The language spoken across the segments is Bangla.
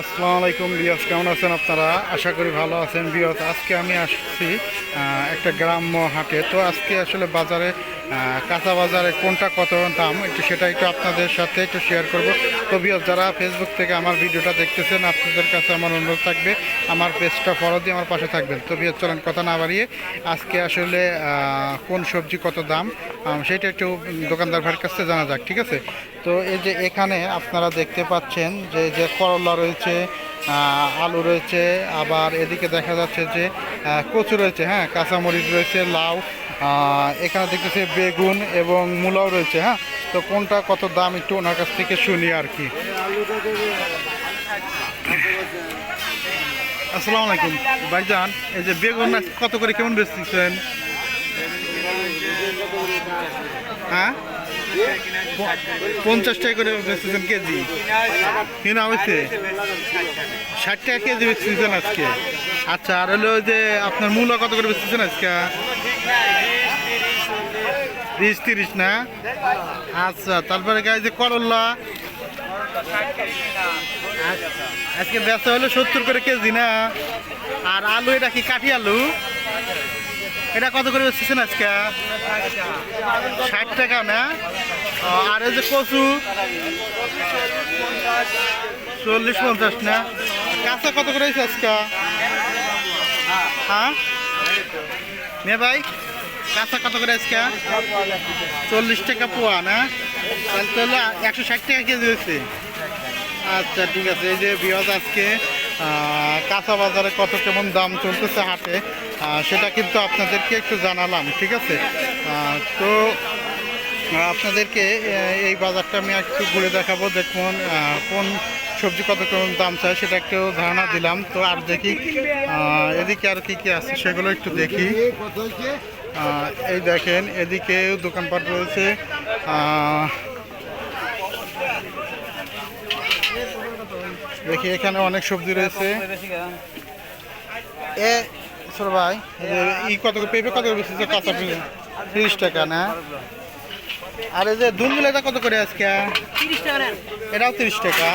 আসসালামু আলাইকুম বিয়াস কেমন আছেন আপনারা? আশা করি ভালো আছেন। বিয়াস আজকে আমি আসছি একটা গ্রাম্য হাটে। তো আজকে আসলে বাজারে কাঁচা বাজারে কোনটা কত দাম, একটু সেটা একটু আপনাদের সাথে একটু শেয়ার করব। তো বিয়াস যারা ফেসবুক থেকে আমার ভিডিওটা দেখতেছেন, আপনাদের কাছে আমার অনুরোধ থাকবে, আমার পেজটা ফলো দিয়ে আমার পাশে থাকবেন। তো বিয়াস চলেন কথা না বাড়িয়ে, আজকে আসলে কোন সবজি কত দাম সেটা একটু দোকানদার ভাইয়ের কাছে জানা যাক, ঠিক আছে? তো এই যে এখানে আপনারা দেখতে পাচ্ছেন যে যে করলা রয়েছে আলু রয়েছে, আবার এদিকে দেখা যাচ্ছে যে কচু রয়েছে হ্যাঁ কাঁচামরিচ রয়েছে, লাউ এখানে দেখতেছি বেগুন এবং মূলাও রয়েছে হ্যাঁ? তো কোনটা কত দাম একটু ওনার কাছ থেকে শুনি আর কি। আসসালামু আলাইকুম। ভাইজান, এই যে বেগুন কত করে, কেমন বেচতেছেন? হ্যাঁ? পঞ্চাশ টাকা করে বেচতেছেন কেজি। কিনা হয়েছে? ষাট টাকা কেজি বেচতেছেন আজকে। আচ্ছা আর হলো যে আপনার মূলা কত করে বেচতেছেন আজকে? বিশ তিরিশ না? আচ্ছা তারপরে গায়ে যে করল্লা আজকে বেচা হলো সত্তর করে কেজি না? আর আলু, এটা কি কাঠি আলু? এটা কত করে বেচতেছেন আজকে? ষাট টাকা না? আর এই যে কচু? চল্লিশ পঞ্চাশ না? কাঁচা কত করে আজকে? হ্যাঁ? নে ভাই। কাঁচা কত করে আজকে? চল্লিশ টাকা পোয়া, না? তাহলে তো একশো ষাট টাকা কেজি হয়েছে। আচ্ছা ঠিক আছে। এই যে বিয়াজ আজকে কাঁচা বাজারে কত কেমন দাম চলতেছে হাটে সেটা কিন্তু আপনাদেরকে একটু জানালাম, ঠিক আছে? তো আপনাদেরকে এই বাজারটা আমি একটু ঘুরে দেখাবো, দেখুন কোন সবজি কত কেমন দাম চায়, সেটা একটু ধারণা দিলাম। তো আর দেখি এদিকে আর কি কি আছে, সেগুলো একটু দেখি। এই দেখেন এদিকেও দোকানপাট রয়েছে। দেখি এখানে অনেক সবজি রয়েছে। এ ছোট ভাই ই কত করে পেঁপে কত করে বেশি কাঁচা পেঁপে তিরিশ টাকা না? আর এই যে দুনগুলোটা কত করে আজকে? এটাও তিরিশ টাকা।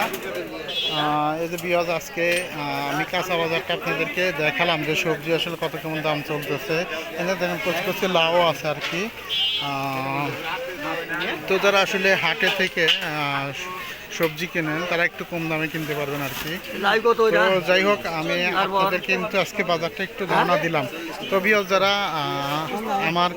এই যে বিয়াজ, আজকে আমি কাঁচা বাজারটা আপনাদেরকে দেখালাম যে সবজি আসলে কত কেমন দাম চলতেছে। এনে দেখেন, কচি কচি লাউ আছে আর কি। তো যারা আসলে হাটে থেকে সবজি কেনেন তারা একটু কম দামে কিনতে পারবেন আর কি। তো যাই হোক আমি আপনাদের কিন্তু আজকে বাজারটা একটু ধারণা দিলাম। তবেও যারা আমার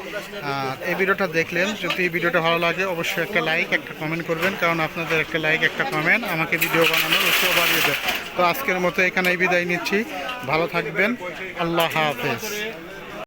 এই ভিডিওটা দেখলেন যদি এই ভিডিওটা ভালো লাগে অবশ্যই একটা লাইক একটা কমেন্ট করবেন কারণ আপনাদের একটা লাইক একটা কমেন্ট আমাকে ভিডিও বানানোর উৎসাহ বাড়িয়ে দেয়। তো আজকের মতো এখানেই বিদায় নিচ্ছি। ভালো থাকবেন। আল্লাহ হাফেজ।